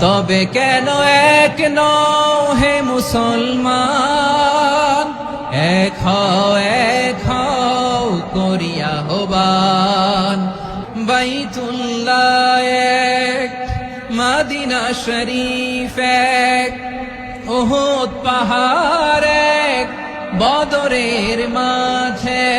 তবে কেন এক নও হে মুসলমান? এক এক করিয়া হবান বাইতুল্লাহ এক, মাদিনা শরীফ এক ওহদ পাহাড় এক, বদরের মাঝে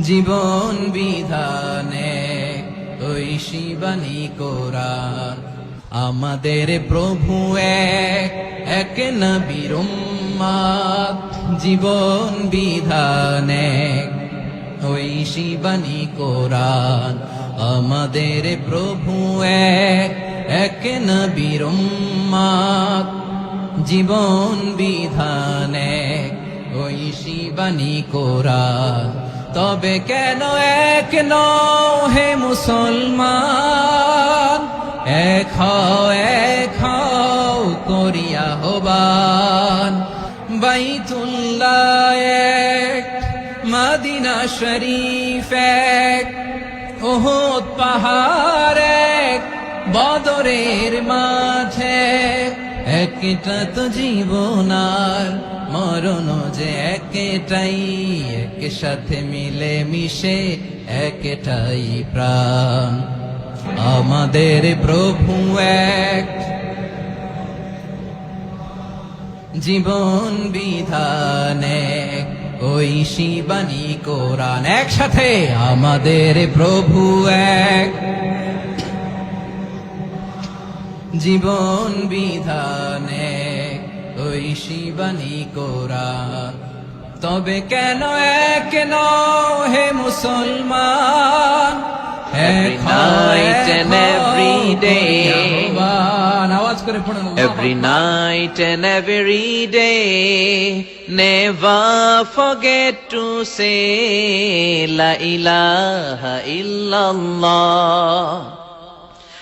জীবন বিধানে, ওই শিবানী কোরআন আমাদের প্রভু এক এক জীবন বিধানে, ওই শিবানী কোরআন আমাদের প্রভু এক এক জীবন বিধানে ওই শিবানী কোরআন তবে কেন এক নও হে মুসলমান? এক এক করিয়া হবান। বাইতুল্লাহ এক, মাদিনা শরীফ এক ওহদ পাহাড় এক, বদরের মাঝে একটা তো জীবনার মরণ যে একটাই এক সাথে মিলে মিশে একটাই প্রাণ। আমাদের প্রভু এক। জীবন বিধানে ওই শিবানী কোরআন একসাথে আমাদের প্রভু এক। জীবন বিধানে ওই শিবানী কোরআন তবে কেন এক নও হে মুসলমান night and every day. আহ্বান। আওয়াজ করে Every night and every day, never forget to say La ilaha illallah.